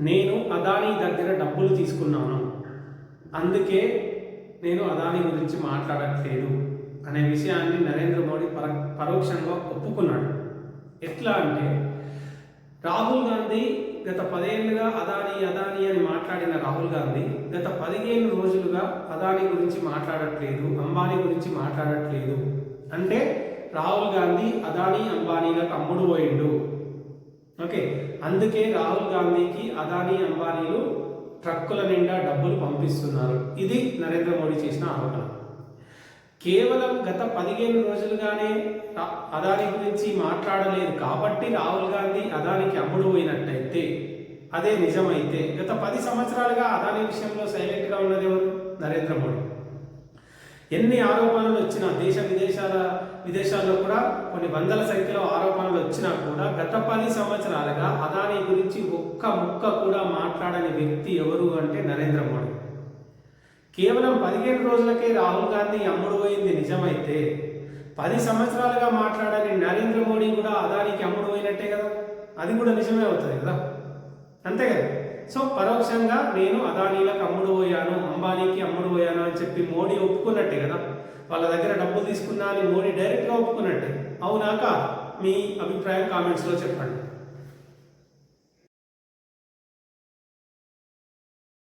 నేను అదానీ దగ్గర డబ్బులు తీసుకున్నాను. అందుకే నేను అదానీ గురించి మాట్లాడట్లేదు అనే విషయాన్ని నరేంద్ర మోడీ పర పరోక్షంగా ఒప్పుకున్నాడు. ఎట్లా అంటే రాహుల్ గాంధీ గత పదేళ్ళుగా అదానీ అదానీ అని మాట్లాడిన రాహుల్ గాంధీ గత పదిహేను రోజులుగా అదానీ గురించి మాట్లాడట్లేదు అంబానీ గురించి మాట్లాడట్లేదు. అంటే రాహుల్ గాంధీ అదానీ అంబానీలకు అమ్ముడు పోయిండు. ఓకే. అందుకే రాహుల్ గాంధీకి అదానీ అంబానీలు ట్రక్కుల నిండా డబ్బులు పంపిస్తున్నారు. ఇది నరేంద్ర మోడీ చేసిన ఆరోపణ. కేవలం గత పదిహేను రోజులుగానే అదాని గురించి మాట్లాడలేదు. కాబట్టి రాహుల్ గాంధీ అదానికి అమ్ముడు పోయినట్టయితే అదే నిజమైతే గత పది సంవత్సరాలుగా అదాని విషయంలో సైలెంట్గా ఉన్నది ఎవరు? నరేంద్ర మోడీ. ఎన్ని ఆరోపణలు వచ్చినా దేశ విదేశాల విదేశాల్లో కూడా కొన్ని వందల సంఖ్యలో ఆరోపణలు వచ్చినా కూడా గత పది సంవత్సరాలుగా అదాని గురించి ఒక్క ముక్క కూడా మాట్లాడని వ్యక్తి ఎవరు అంటే నరేంద్ర మోడీ. కేవలం పదిహేను రోజులకే రాహుల్ గాంధీ అమ్ముడు పోయింది నిజమైతే పది సంవత్సరాలుగా మాట్లాడని నరేంద్ర మోడీ కూడా అదానికి అమ్ముడు పోయినట్టే కదా? అది కూడా నిజమే అవుతుంది కదా? అంతే కదా? సో పరోక్షంగా నేను అదానీలకు అమ్ముడు అంబానీకి అమ్ముడు పోయాను అని చెప్పి మోడీ ఒప్పుకున్నట్టే కదా? వాళ్ళ దగ్గర డబ్బు తీసుకున్నా అని మోడీ డైరెక్ట్గా ఒప్పుకున్నట్టే. అవునా కాదు? మీ అభిప్రాయం కామెంట్స్లో చెప్పండి.